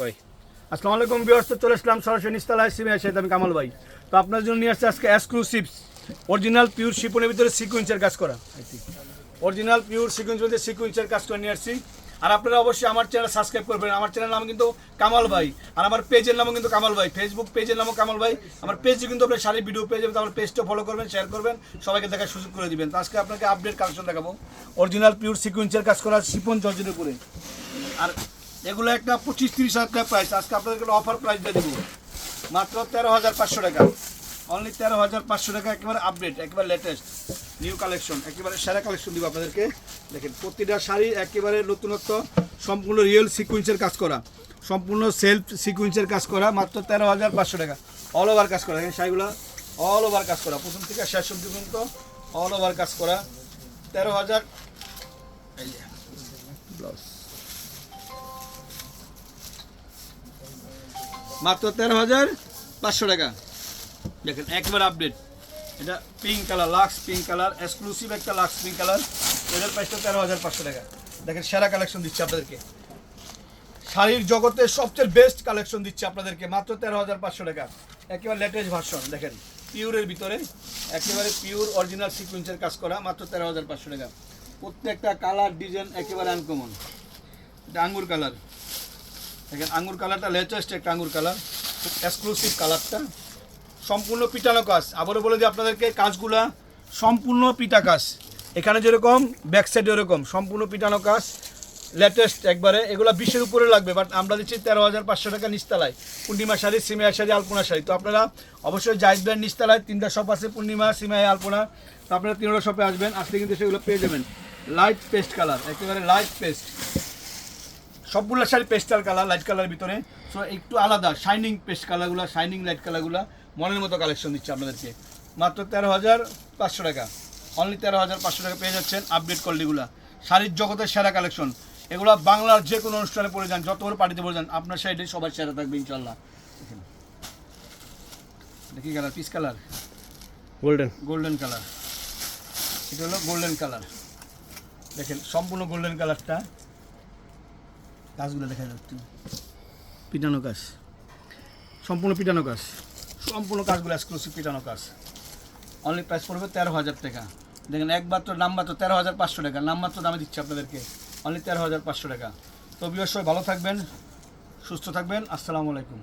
ভাই আসসালামু আলাইকুম বিয়ার্স তো চলে আসলাম সরাসরি নিস্তালায় সিমে আসে আমি কামাল ভাই। তো আপনার জন্য নিয়ে আসছে আজকে এক্সক্লুসিভ অরিজিনাল পিওর শিপনের ভিতরে সিকুয়েন্সের কাজ করা। অরিজিনাল পিওর সিকুয়েন্সের মধ্যে সিকুয়েন্সের কাজ করে নিয়ে আসছি। আর আপনারা অবশ্যই আমার চ্যানেল সাবস্ক্রাইব করবেন আমার চ্যানেল নাম কিন্তু কামাল ভাই, আর আমার পেজের নামও কিন্তু কামাল ভাই। ফেসবুক পেজের নামও কামাল ভাই। আমার পেজে কিন্তু আপনার শাড়ি ভিডিও পেজ আমার পেজটা ফলো করবেন শেয়ার করবেন, সবাইকে দেখার সুযোগ করে দিবেন। আজকে আপনাকে আপডেট কালেকশন দেখাবো। অরিজিনাল পিওর সিকুয়েন্সের কাজ করা শিপন জর্জের উপরে। আর এগুলো একটা পঁচিশ, তিরিশ হাজার টাকা প্রাইস আজকে আপনাদেরকে অফার প্রাইস দিয়ে দেবো। মাত্র তেরো হাজার পাঁচশো টাকা। অনলি তেরো হাজার পাঁচশো টাকা, একেবারে আপডেট একেবারে লেটেস্ট নিউ কালেকশন একেবারে সেরা কালেকশন দিব আপনাদেরকে। দেখেন, প্রতিটা শাড়ি একেবারে নতুনত্ব, সম্পূর্ণ রিয়েল সিকুয়েন্সের কাজ করা। সম্পূর্ণ সেলফ সিকুয়েন্সের কাজ করা, মাত্র তেরো হাজার পাঁচশো টাকা। অল ওভার কাজ করা। দেখেন, শাড়িগুলো অল ওভার কাজ করা। প্রথম থেকে শেষ অব্দি পর্যন্ত অল ওভার কাজ করা। তেরো হাজার ব্লাউজ মাত্র তেরো হাজার পাঁচশো টাকা। দেখেন, একবার আপডেট এটা pink colour lux pink colour exclusive একটা লাক্স পিঙ্ক কালার এটার প্রাইসটা তেরো হাজার পাঁচশো টাকা। দেখেন, সেরা কালেকশন দিচ্ছে আপনাদেরকে। শাড়ির জগতে সবচেয়ে বেস্ট কালেকশন দিচ্ছে আপনাদেরকে, মাত্র তেরো হাজার পাঁচশো টাকা। একেবারে লেটেস্ট ভার্সন দেখেন পিওরের ভিতরে, একেবারে পিওর অরিজিনাল সিকুয়েন্সের কাজ করা, মাত্র তেরো হাজার পাঁচশো টাকা। প্রত্যেকটা কালার ডিজাইন একেবারে আনকমন এটা আঙ্গুর কালার দেখেন, আঙ্গুর কালারটা লেটেস্ট একটা আঙ্গুর কালার খুব এক্সক্লুসিভ কালারটা। সম্পূর্ণ পিটানো কাজ। আবারও বলে দিই আপনাদেরকে, কাজগুলা সম্পূর্ণ পিটা কাজ। এখানে যেরকম ব্যাক সাইডে এরকম সম্পূর্ণ পিটানো কাজ লেটেস্ট একবারে। এগুলো বিশের উপরে লাগবে বাট আমরা দিচ্ছি তেরো হাজার পাঁচশো টাকা নিস্তালায় পূর্ণিমা শাড়ি সিমিয়া শাড়ি, আলপনা শাড়ি। তো আপনারা অবশ্যই জাইজ ব্র্যান্ড নিস্তালায় তিনটা শপ আছে, পূর্ণিমা সিমিয়া আলপনা। তো আপনারা তিনটা শপে আসবেন, আসলে কিন্তু সেগুলো পেয়ে যাবেন। লাইট পেস্ট কালার একেবারে লাইট পেস্ট সবগুলো শাড়ি পেস্টাল কালার লাইট কালারের ভিতরে। সো একটু আলাদা শাইনিং পেস্ট কালারগুলো শাইনিং লাইট কালারগুলো মনের মতো কালেকশন দিচ্ছে আপনাদেরকে। মাত্র তেরো হাজার পাঁচশো টাকা। অনলি তেরো হাজার পাঁচশো টাকা পেয়ে যাচ্ছেন আপডেট কোয়ালিটিগুলো শাড়ির জগতের সেরা কালেকশন এগুলো বাংলার যে কোনো অনুষ্ঠানে পড়ে যান যত বড় পার্টিতে পড়ে যান আপনার সাইডে সবার সেরা থাকবে ইনশাল্লাহ দেখেন। দেখি colour piece colour golden golden colour এটা হলো গোল্ডেন কালার দেখেন সম্পূর্ণ গোল্ডেন কালারটা কাজগুলো দেখা যাচ্ছে। পিটানো কাজ সম্পূর্ণ পিটানো কাজ সম্পূর্ণ কাজগুলো এক্সক্লুসিভ পিটানো কাজ অনলি প্রাইস পড়বে তেরো হাজার টাকা। দেখেন তো নাম্বার তো তেরো হাজার পাঁচশো টাকা। নাম্বার তো দামে দিচ্ছি আপনাদেরকে। অনলি তেরো হাজার পাঁচশো টাকা। তো বিয়স ভালো থাকবেন সুস্থ থাকবেন। আসসালামু আলাইকুম।